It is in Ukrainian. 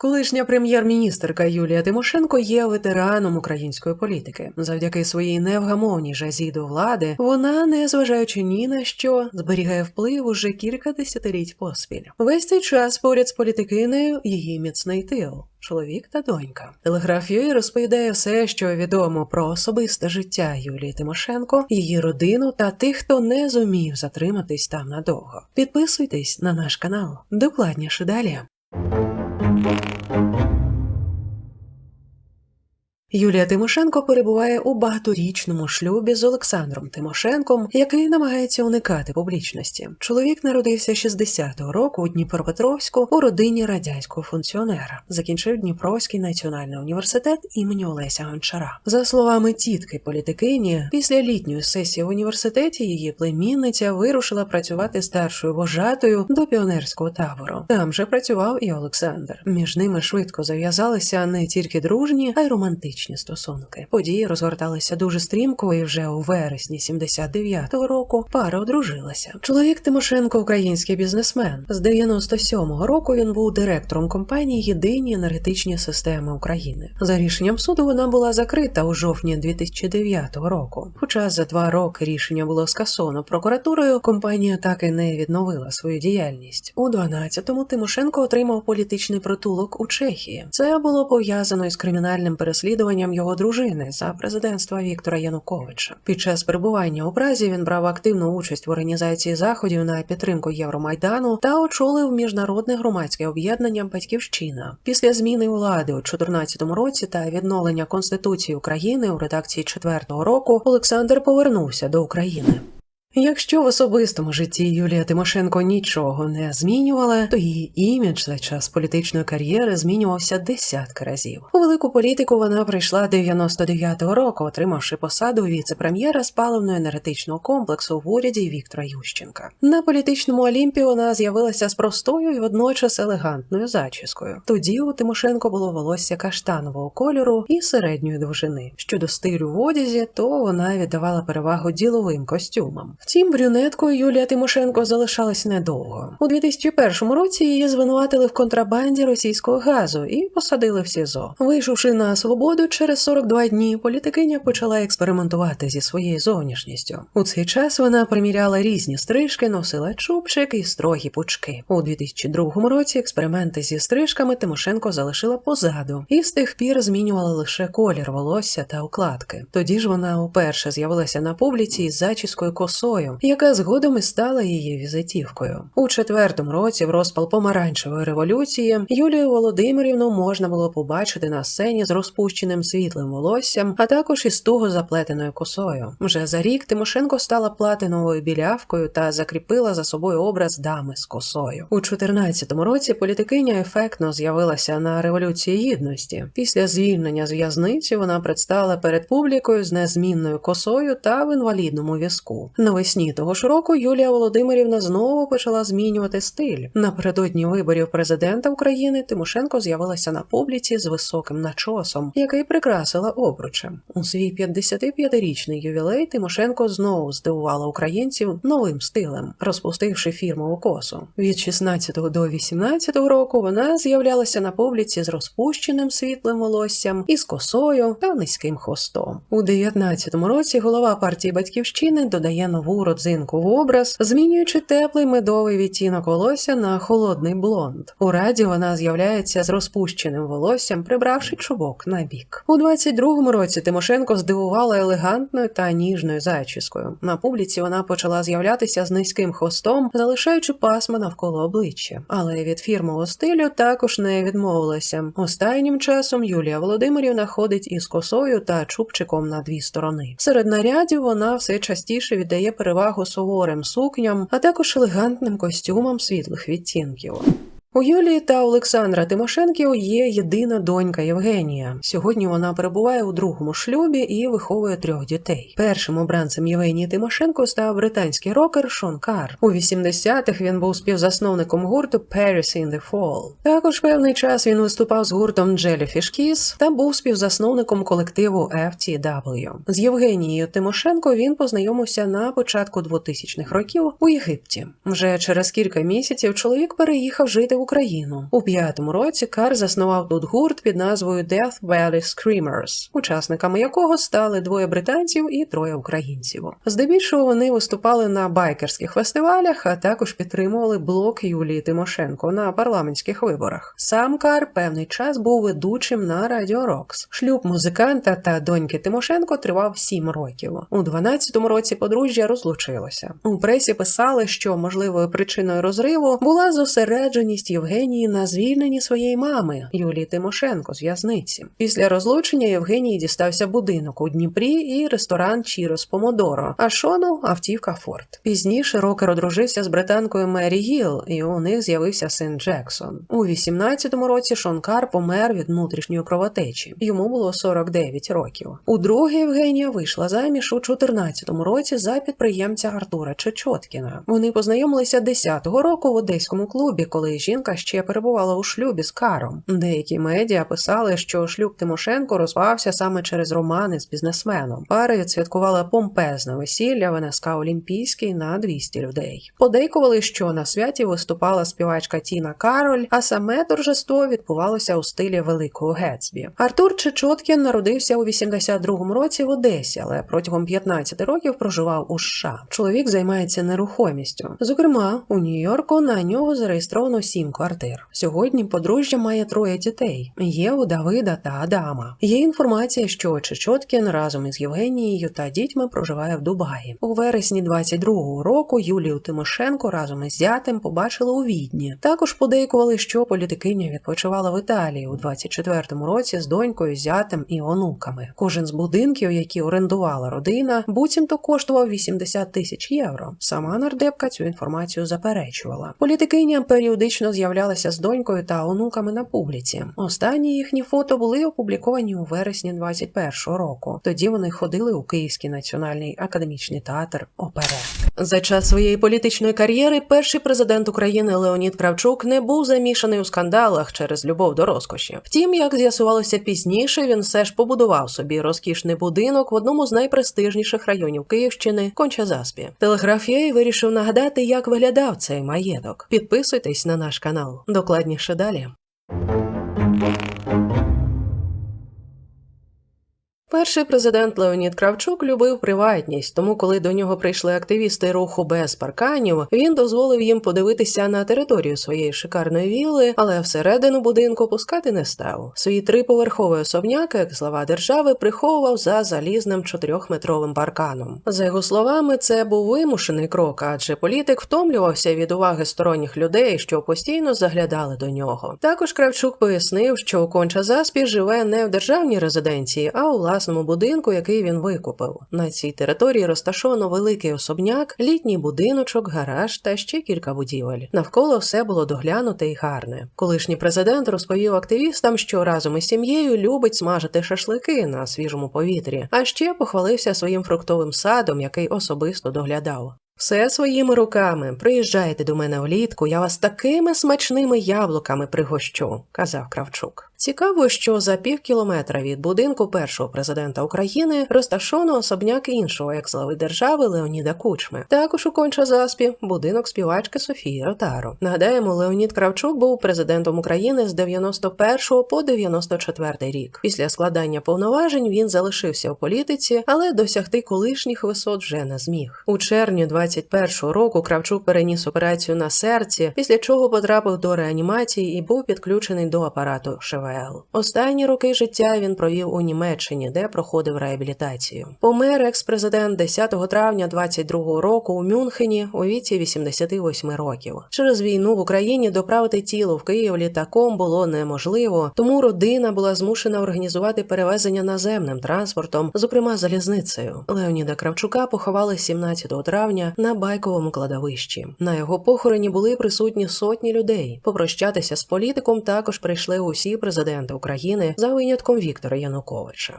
Колишня прем'єр-міністерка Юлія Тимошенко є ветераном української політики. Завдяки своїй невгамовній жазі до влади вона, не зважаючи ні на що, зберігає вплив уже кілька десятиліть поспіль. Весь цей час поряд з політикинею її міцний тил. Чоловік та донька. Телеграф Юї розповідає все, що відомо про особисте життя Юлії Тимошенко, її родину та тих, хто не зумів затриматись там надовго. Підписуйтесь на наш канал. Докладніше далі. Юлія Тимошенко перебуває у багаторічному шлюбі з Олександром Тимошенком, який намагається уникати публічності. Чоловік народився 60-го року у Дніпропетровську у родині радянського функціонера. Закінчив Дніпровський національний університет імені Олеся Гончара. За словами тітки політикині, після літньої сесії в університеті її племінниця вирушила працювати старшою вожатою до піонерського табору. Там же працював і Олександр. Між ними швидко зав'язалися не тільки дружні, а й романтичні стосунки. Події розгорталися дуже стрімко, і вже у вересні 79-го року пара одружилася. Чоловік Тимошенко, український бізнесмен. З 97-го року він був директором компанії Єдині енергетичні системи України. За рішенням суду вона була закрита у жовтні 2009 року. Хоча за два роки рішення було скасовано прокуратурою, компанія так і не відновила свою діяльність. У 12-му Тимошенко отримав політичний притулок у Чехії. Це було пов'язано із кримінальним переслідуванням його дружини за президентства Віктора Януковича. Під час перебування у Празі він брав активну участь в організації заходів на підтримку Євромайдану та очолив міжнародне громадське об'єднання Батьківщина. Після зміни влади у 2014 році та відновлення Конституції України у редакції 4-го року Олександр повернувся до України. Якщо в особистому житті Юлія Тимошенко нічого не змінювала, то її імідж за час політичної кар'єри змінювався десятки разів. У велику політику вона прийшла 99-го року, отримавши посаду віце-прем'єра з паливно-енергетичного комплексу в уряді Віктора Ющенка. На політичному Олімпі вона з'явилася з простою і водночас елегантною зачіскою. Тоді у Тимошенко було волосся каштанового кольору і середньої довжини. Щодо стилю в одязі, то вона віддавала перевагу діловим костюмам. Втім, брюнеткою Юлія Тимошенко залишалась недовго. У 2001 році її звинуватили в контрабанді російського газу і посадили в СІЗО. Вийшовши на свободу через 42 дні, політикиня почала експериментувати зі своєю зовнішністю. У цей час вона приміряла різні стрижки, носила чубчик і строгі пучки. У 2002 році експерименти зі стрижками Тимошенко залишила позаду і з тих пір змінювала лише колір волосся та укладки. Тоді ж вона уперше з'явилася на публіці із зачіскою косою собою, яка згодом і стала її візитівкою. У четвертому році, в розпал помаранчевої революції, Юлію Володимирівну можна було побачити на сцені з розпущеним світлим волоссям, а також із туго заплетеною косою. Вже за рік Тимошенко стала платиновою білявкою та закріпила за собою образ дами з косою. У 14-му році політикиня ефектно з'явилася на революції гідності. Після звільнення з в'язниці вона предстала перед публікою з незмінною косою та в інвалідному візку. Навесні того ж року Юлія Володимирівна знову почала змінювати стиль. Напередодні виборів президента України Тимошенко з'явилася на публіці з високим начосом, який прикрасила обручем. У свій 55-річний ювілей Тимошенко знову здивувала українців новим стилем, розпустивши фірмову косу. Від 16 до 18 року вона з'являлася на публіці з розпущеним світлим волоссям, із косою та низьким хвостом. У 19-му році голова партії батьківщини додає нову родзинку в образ, змінюючи теплий медовий відтінок волосся на холодний блонд. У раді вона з'являється з розпущеним волоссям, прибравши чубок на бік. У 22-му році Тимошенко здивувала елегантною та ніжною зачіскою. На публіці вона почала з'являтися з низьким хвостом, залишаючи пасма навколо обличчя. Але від фірмового стилю також не відмовилася. Останнім часом Юлія Володимирівна ходить із косою та чубчиком на дві сторони. Серед нарядів вона все частіше віддає перевагу суворим сукням, а також елегантним костюмам світлих відтінків. У Юлії та Олександра Тимошенків є єдина донька Євгенія. Сьогодні вона перебуває у другому шлюбі і виховує трьох дітей. Першим обранцем Євгенії Тимошенко став британський рокер Шон Кар. У 80-х він був співзасновником гурту Paris in the Fall. Також певний час він виступав з гуртом Jellyfish Kiss та був співзасновником колективу FTW. З Євгенією Тимошенко він познайомився на початку 2000-х років у Єгипті. Вже через кілька місяців чоловік переїхав жити Україну. У п'ятому році Кар заснував тут гурт під назвою Death Valley Screamers, учасниками якого стали двоє британців і троє українців. Здебільшого вони виступали на байкерських фестивалях, а також підтримували блок Юлії Тимошенко на парламентських виборах. Сам Кар певний час був ведучим на Радіо Рокс. Шлюб музиканта та доньки Тимошенко тривав сім років. У 12-му році подружжя розлучилося. У пресі писали, що можливою причиною розриву була зосередженість Євгенії на звільненні своєї мами Юлії Тимошенко з в'язниці. Після розлучення Євгенії дістався будинок у Дніпрі і ресторан Чірос Помодоро, а Шону автівка Форд. Пізніше Рокер одружився з британкою Мері Гіл, і у них з'явився син Джексон. У 18-му році Шон Кар помер від внутрішньої кровотечі. Йому було 49 років. Удруге Євгенія вийшла заміж у 14-му році за підприємця Артура Чечоткіна. Вони познайомилися 10-го року в одеському клубі, коли жінка ще перебувала у шлюбі з Каром. Деякі медіа писали, що шлюб Тимошенко розпався саме через романи з бізнесменом. Пара відсвяткувала помпезне весілля в Олімпійський на 200 людей. Подейкували, що на святі виступала співачка Тіна Кароль, а саме торжество відбувалося у стилі Великого Гетсбі. Артур Чечоткін народився у 82-му році в Одесі, але протягом 15 років проживав у США. Чоловік займається нерухомістю. Зокрема, у Нью-Йорку на нього зареєстровано сім квартир. Сьогодні подружжя має троє дітей: є у Давида та Адама. Є інформація, що Чечоткін разом із Євгенією та дітьми проживає в Дубаї. У вересні 22-го року Юлію Тимошенко разом із зятем побачили у Відні. Також подейкували, що політикиня відпочивала в Італії у 24-му році з донькою, зятем і онуками. Кожен з будинків, які орендувала родина, буцімто коштував 80 тисяч євро. Сама нардепка цю інформацію заперечувала. Політикиня періодично з'являлася з донькою та онуками на публіці. Останні їхні фото були опубліковані у вересні 21-го року. Тоді вони ходили у Київський національний академічний театр оперет. За час своєї політичної кар'єри перший президент України Леонід Кравчук не був замішаний у скандалах через любов до розкоші. Втім, як з'ясувалося пізніше, він все ж побудував собі розкішний будинок в одному з найпрестижніших районів Київщини Кончазаспі. Телеграфія вирішив нагадати, як виглядав цей маєток. Підписуйтесь на наш канал. Докладніше далі. Перший президент Леонід Кравчук любив приватність, тому коли до нього прийшли активісти руху без парканів, він дозволив їм подивитися на територію своєї шикарної вілли, але всередину будинку пускати не став. Свій триповерховий особняк, як слова держави, приховував за залізним чотирьохметровим парканом. За його словами, це був вимушений крок, адже політик втомлювався від уваги сторонніх людей, що постійно заглядали до нього. Також Кравчук пояснив, що Конча Заспі живе не в державній резиденції, а у власному будинку, який він викупив. На цій території розташовано великий особняк, літній будиночок, гараж та ще кілька будівель. Навколо все було доглянуте і гарне. Колишній президент розповів активістам, що разом із сім'єю любить смажити шашлики на свіжому повітрі, а ще похвалився своїм фруктовим садом, який особисто доглядав. Все своїми руками. Приїжджайте до мене влітку, я вас такими смачними яблуками пригощу, казав Кравчук. Цікаво, що за пів кілометра від будинку першого президента України розташовано особняк іншого екс-глави держави Леоніда Кучми. Також у Конча-Заспі будинок співачки Софії Ротаро. Нагадаємо, Леонід Кравчук був президентом України з 91 по 94 рік. Після складання повноважень він залишився у політиці, але досягти колишніх висот вже не зміг. У червні 21 року Кравчук переніс операцію на серці, після чого потрапив до реанімації і був підключений до апарату ШВ. ВЛ. Останні роки життя він провів у Німеччині, де проходив реабілітацію. Помер екс-президент 10 травня 22 року у Мюнхені у віці 88 років. Через війну в Україні доправити тіло в Київ літаком було неможливо, тому родина була змушена організувати перевезення наземним транспортом, зокрема залізницею. Леоніда Кравчука поховали 17 травня на байковому кладовищі. На його похороні були присутні сотні людей. Попрощатися з політиком також прийшли усі президенти України за винятком Віктора Януковича.